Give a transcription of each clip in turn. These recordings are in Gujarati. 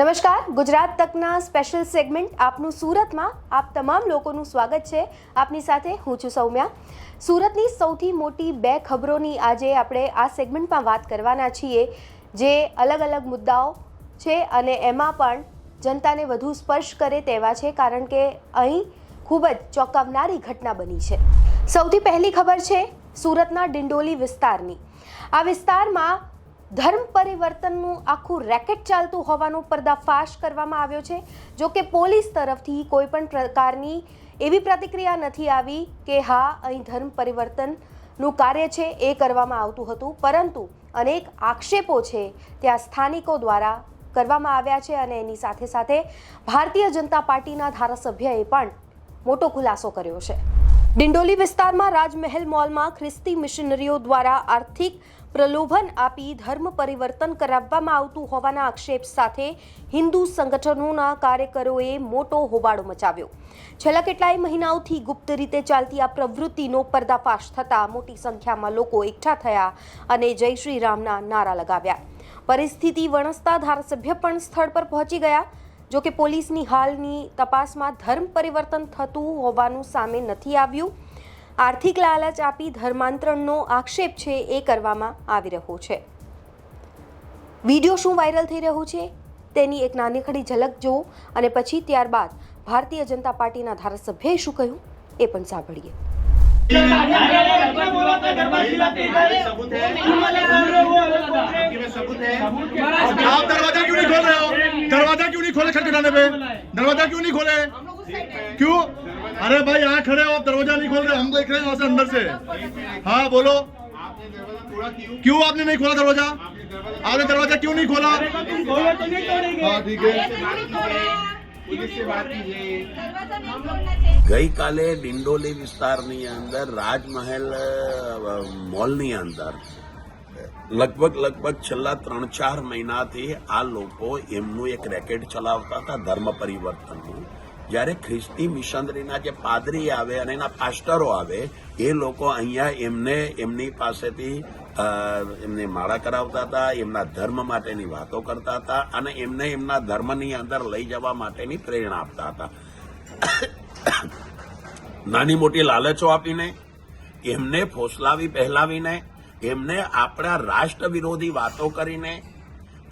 નમસ્કાર, ગુજરાત તકના સ્પેશિયલ સેગમેન્ટ આપનું સુરતમાં આપ તમામ લોકોનું સ્વાગત છે. આપની સાથે હું છું સૌમ્યા. સુરતની સૌથી મોટી બે ખબરોની આજે આપણે આ સેગમેન્ટમાં વાત કરવાના છીએ, જે અલગ અલગ મુદ્દાઓ છે અને એમાં પણ જનતાને વધુ સ્પર્શ કરે તેવા છે, કારણ કે અહીં ખૂબ જ ચોંકાવનારી ઘટના બની છે. સૌથી પહેલી ખબર છે સુરતના ડિંડોલી વિસ્તારની. આ વિસ્તારમાં ધર્મ પરિવર્તનનું આખું રેકેટ ચાલતું હોવાનો પર્દાફાશ કરવામાં આવ્યો છે. જો કે પોલીસ તરફથી કોઈ પણ પ્રકારની એવી પ્રતિક્રિયા નથી આવી કે હા, અહીં ધર્મ પરિવર્તનનું કાર્ય છે એ કરવામાં આવતું હતું. પરંતુ અનેક આક્ષેપો છે ત્યાં સ્થાનિકો દ્વારા કરવામાં આવ્યા છે અને એની સાથે સાથે ભારતીય જનતા પાર્ટીના ધારાસભ્યએ પણ મોટો ખુલાસો કર્યો છે. ડિંડોલી વિસ્તારમાં રાજમહેલ મોલમાં ખ્રિસ્તી મિશનરીઓ દ્વારા આર્થિક પ્રલોભન આપી ધર્મ પરિવર્તન કરાવવામાં આવતું હોવાના આક્ષેપ સાથે હિન્દુ સંગઠનોના કાર્યકરોએ મોટો હોબાળો મચાવ્યો. છેલ્લા કેટલાય મહિનાઓથી ગુપ્ત રીતે ચાલતી આ પ્રવૃત્તિનો પર્દાફાશ થતાં મોટી સંખ્યામાં લોકો એકઠા થયા અને જય શ્રી રામના નારા લગાવ્યા. પરિસ્થિતિ વણસતા ધારાસભ્ય પણ સ્થળ પર પહોંચી ગયા. જો કે પોલીસની હાલની તપાસમાં ધર્મ પરિવર્તન થતું હોવાનું સામે નથી આવ્યું. આર્થિક લાલચ આપી ધર્માંતરણનો આક્ષેપ છે એ કરવામાં આવી રહ્યો છે. વીડિયો શું વાયરલ થઈ રહ્યું છે? તેની એક નાનીખડી ઝલક જો અને પછી ત્યારબાદ ભારતીય જનતા પાર્ટીના ધારાસભ્યએ શું કહ્યું એ પણ સાંભળીએ. દરવાજા है आपके में सबूत है आप दरवाजा क्यों नहीं खोल रहे हो दरवाजा क्यों नहीं खोले खटखटाने पे दरवाजा क्यों नहीं खोले क्यों अरे भाई यहाँ खड़े हो आप दरवाजा नहीं खोल रहे हम देख रहे हैं वहां से अंदर से हाँ बोलो आपने दरवाजा तोड़ा क्यों क्यों आपने नहीं खोला दरवाजा आपने दरवाजा क्यों नहीं खोला हाँ ठीक है पुलिस से बात कीजिए ગઈકાલે ડિંડોલી વિસ્તારની અંદર રાજમહેલ અ, મોલની અંદર લગભગ લગભગ છેલ્લા ત્રણ ચાર મહિનાથી આ લોકો એમનું એક રેકેટ ચલાવતા હતા ધર્મ પરિવર્તનનું. જ્યારે ખ્રિસ્તી મિશનરીના જે પાદરી આવે અને એના પાસ્ટરો આવે, એ લોકો અહીંયા એમને એમની પાસેથી એમને માળા કરાવતા હતા, એમના ધર્મ માટેની વાતો કરતા હતા અને એમને એમના ધર્મની અંદર લઈ જવા માટેની પ્રેરણા આપતા હતા. નાની મોટી લાલચો આપીને, એમને ફોસલાવી, પહેલાવીને એમને આપણા રાષ્ટ્ર વિરોધી વાતો કરીને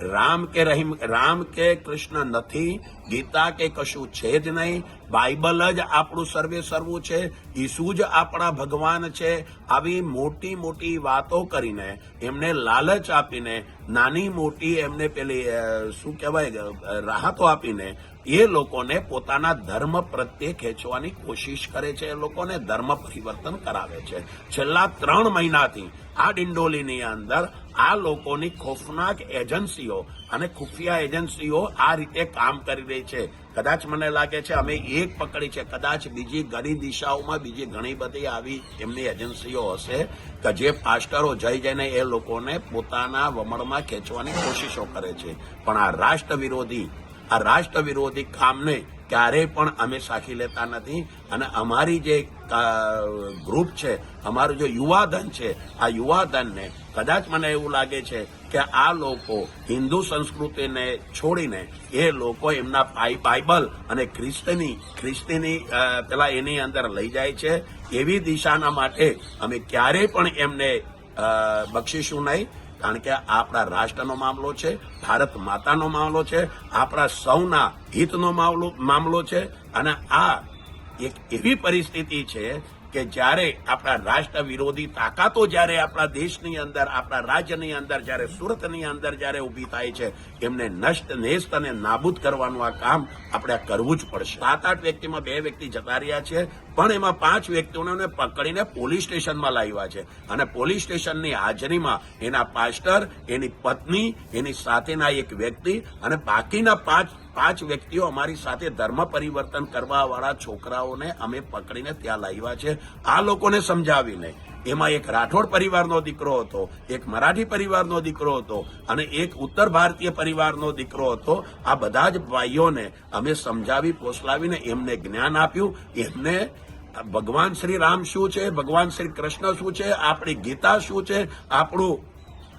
રામ કે રહીમ, રામ કે કૃષ્ણ નથી, ગીતા કે કશું છે જ નહીં, બાઇબલ જ આપણું સર્વે સર્વું છે, ઈસુ જ આપણા ભગવાન છે, આવી મોટી મોટી વાતો કરીને એમને લાલચ આપીને, નાની મોટી એમને પેલી શું કહેવાય રાહતો આપીને એ લોકોને પોતાના ધર્મ પ્રત્યે ખેંચવાની કોશિશ કરે છે, એ લોકોને ધર્મ પરિવર્તન કરાવે છે. છેલ્લા ત્રણ મહિનાથી આ ડિંડોલીની અંદર આ લોકોની ખોફનાક એજન્સીઓ અને ખુફિયા એજન્સીઓ આ રીતે કામ કરી રહી છે. કદાચ મને લાગે છે અમે એક પકડી છે. કદાચ બીજી ઘણી દિશાઓમાં બીજી ઘણી બધી આવી એમની એજન્સીઓ હશે કે જે પાસ્ટરો જઈ જઈને એ લોકોને પોતાના વમળમાં ખેંચવાની કોશિશો કરે છે. પણ આ રાષ્ટ્ર વિરોધી આ રાષ્ટ્ર વિરોધી કામને ક્યારેય પણ અમે સાખી લેતા નથી અને અમારી જે ગ્રુપ છે, અમારું જે યુવાધન છે, આ યુવાધનને કદાચ મને એવું લાગે છે કે આ લોકો હિન્દુ સંસ્કૃતિને છોડીને એ લોકો એમના પાઈ બાઇબલ અને ખ્રિસ્તની, ખ્રિસ્તીની પેલા એની અંદર લઈ જાય છે. એવી દિશાના માટે અમે ક્યારેય પણ એમને બક્ષીશું નહીં. કારણ કે આપણા રાષ્ટ્રનો મામલો છે, ભારત માતાનો મામલો છે, આપણા સૌના હિતનો મામલો મામલો છે અને આ એક એવી પરિસ્થિતિ છે કે જ્યારે આપણા રાષ્ટ્ર વિરોધી તાકાતો જ્યારે આપણા દેશની અંદર, આપણા રાજ્યની અંદર, જ્યારે સુરતની અંદર જ્યારે ઊભી થાય છે, એમને નષ્ટ, નેસ્ત અને નાબૂદ કરવાનું આ કામ આપણે કરવું જ પડશે. સાત આઠ વ્યક્તિમાં બે વ્યક્તિ જતા રહ્યા છે, પણ એમાં પાંચ વ્યક્તિઓને પકડીને પોલીસ સ્ટેશનમાં લાવ્યા છે. અને પોલીસ સ્ટેશનની હાજરીમાં એના પાસ્ટર, એની પત્ની, એની સાથેના એક વ્યક્તિ અને બાકીના પાંચ પાંચ વ્યક્તિઓ અમારી સાથે ધર્મ પરિવર્તન કરવા વાળા છોકરાઓને અમે પકડીને ત્યાં લાવ્યા છે. આ લોકોને સમજાવીને. એમાં એક રાઠોડ પરિવારનો દીકરો હતો, એક મરાઠી પરિવારનો દીકરો હતો અને એક ઉત્તર ભારતીય પરિવારનો દીકરો હતો. આ બધા જ ભાઈઓને અમે સમજાવી પોસલાવીને એમને જ્ઞાન આપ્યું. એમને ભગવાન શ્રી રામ શું છે, ભગવાન શ્રી કૃષ્ણ શું છે, આપણી ગીતા શું છે, આપણું,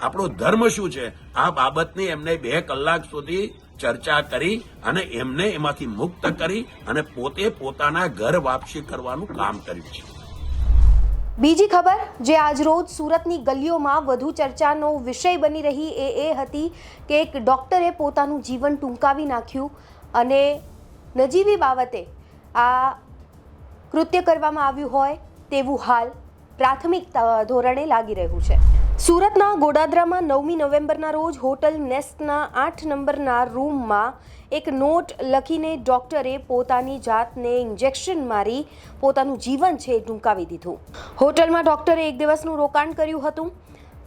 આપણો ધર્મ શું છે, આ બાબતની એમને બે કલાક સુધી ચર્ચા કરી અને એમને એમાંથી મુક્ત કરી અને પોતે પોતાના ઘર વાપસી કરવાનું કામ કર્યું છે. બીજી ખબર, જે આજરોજ સુરતની ગલીઓમાં વધુ ચર્ચાનો વિષય બની રહી એ એ હતી કે એક ડૉક્ટરે પોતાનું જીવન ટૂંકાવી નાખ્યું અને નજીવી બાબતે આ કૃત્ય કરવામાં આવ્યું હોય તેવું હાલ પ્રાથમિક ધોરણે લાગી રહ્યું છે. સુરતના ગોડાદરામાં નવમી નવેમ્બરના રોજ હોટલ નેસ્ટના આઠ નંબરના રૂમમાં એક નોટ લખીને ડોક્ટરે પોતાની જાતને ઇન્જેક્શન મારી પોતાનું જીવન છે ટૂંકાવી દીધું. હોટલમાં ડોક્ટરે એક દિવસનું રોકાણ કર્યું હતું.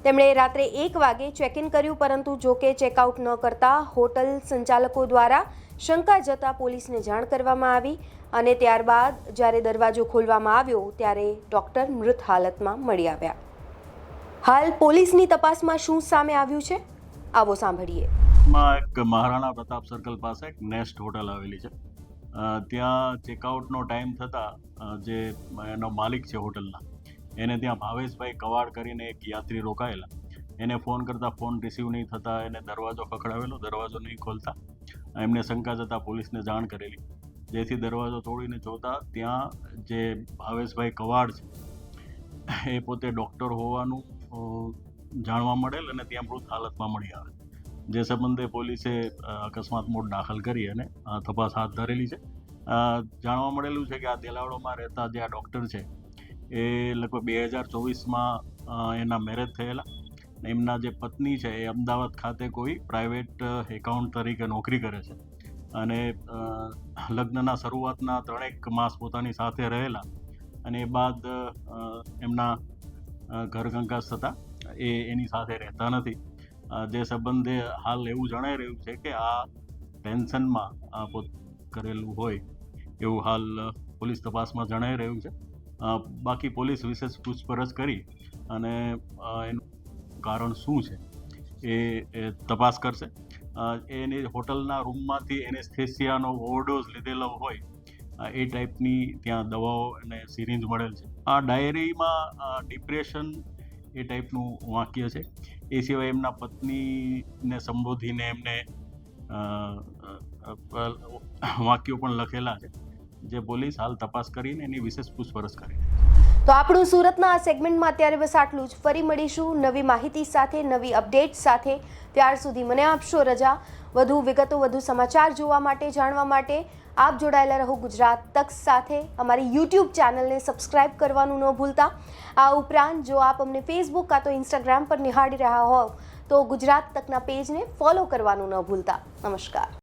તેમણે રાત્રે એક વાગે ચેક ઇન કર્યું, પરંતુ જો કે ચેકઆઉટ ન કરતા હોટલ સંચાલકો દ્વારા શંકા જતા પોલીસને જાણ કરવામાં આવી અને ત્યારબાદ જ્યારે દરવાજો ખોલવામાં આવ્યો ત્યારે ડોક્ટર મૃત હાલતમાં મળી આવ્યા. હાલ પોલીસની તપાસમાં શું સામે આવ્યું છે? આવો સાંભળીએ. માં એક મહારાણા પ્રતાપ સર્કલ પાસે એક નેસ્ટ હોટલ આવેલી છે. ત્યાં ચેકઆઉટનો ટાઈમ થતાં જે એનો માલિક છે હોટલના, એને ત્યાં ભાવેશભાઈ કવાડ કરીને એક યાત્રી રોકાયેલા. એને ફોન કરતાં ફોન રિસીવ નહીં થતાં, એને દરવાજો ખખડાવેલો, દરવાજો નહીં ખોલતા. એમને શંકા જતાં પોલીસને જાણ કરેલી. જેથી દરવાજો તોડીને જોતા ત્યાં જે ભાવેશભાઈ કવાડ છે, એ પોતે ડૉક્ટર હોવાનું જાણવા મળેલ અને ત્યાં મૃત હાલતમાં મળી આવે જે સંબંધે પોલીસે અકસ્માત મોડ દાખલ કરી અને તપાસ હાથ ધરેલી છે. જાણવા મળેલું છે કે આ દેલાવડોમાં રહેતા જે આ ડૉક્ટર છે, એ લગભગ બે હજાર ચોવીસમાં એના મેરેજ થયેલા. ને એમના જે પત્ની છે, એ અમદાવાદ ખાતે કોઈ પ્રાઇવેટ એકાઉન્ટ તરીકે નોકરી કરે છે. અને લગ્નના શરૂઆતના ત્રણેક માસ પોતાની સાથે રહેલા. અને એ બાદ એમના અ, ઘર કંકાસ થતાં એ એની સાથે રહેતા નથી. જે સંબંધે હાલ એવું જણાઈ રહ્યું છે કે આ ટેન્શનમાં આ પોત કરેલું હોય એવું હાલ પોલીસ તપાસમાં જણાઈ રહ્યું છે. બાકી પોલીસ વિશેષ પૂછપરછ કરી અને એનું કારણ શું છે એ તપાસ કરશે. એને હોટલના રૂમમાંથી એનેસ્થેસિયાનો ઓવરડોઝ લીધેલો હોય એ ટાઈપની ત્યાં દવાઓ અને સિરિંજ મળેલ છે. આ ડાયરીમાં ડિપ્રેશન એ ટાઈપનું વાક્ય છે. એ સિવાય એમના પત્નીને સંબોધીને એમને વાક્યો પણ લખેલા છે. જે પોલીસ હાલ તપાસ કરીને એની વિશેષ પૂછપરછ કરી રહી છે. તો આપણું સુરતના આ સેગમેન્ટમાં અત્યારે બસ આટલું જ. ફરી મળીશું નવી માહિતી સાથે, નવી અપડેટ સાથે. ત્યાર સુધી મને આપશો રજા. વધુ વિગતો, વધુ સમાચાર જોવા માટે, જાણવા માટે આપ જોડાયેલા રહો ગુજરાત તક સાથે. અમારી યુટ્યુબ ચેનલને સબસ્ક્રાઇબ કરવાનું ન ભૂલતા. આ ઉપરાંત જો આપ અમને ફેસબુક કાં તો ઇન્સ્ટાગ્રામ પર નિહાળી રહ્યા હોવ, તો ગુજરાત તકના પેજને ફોલો કરવાનું ન ભૂલતા. નમસ્કાર.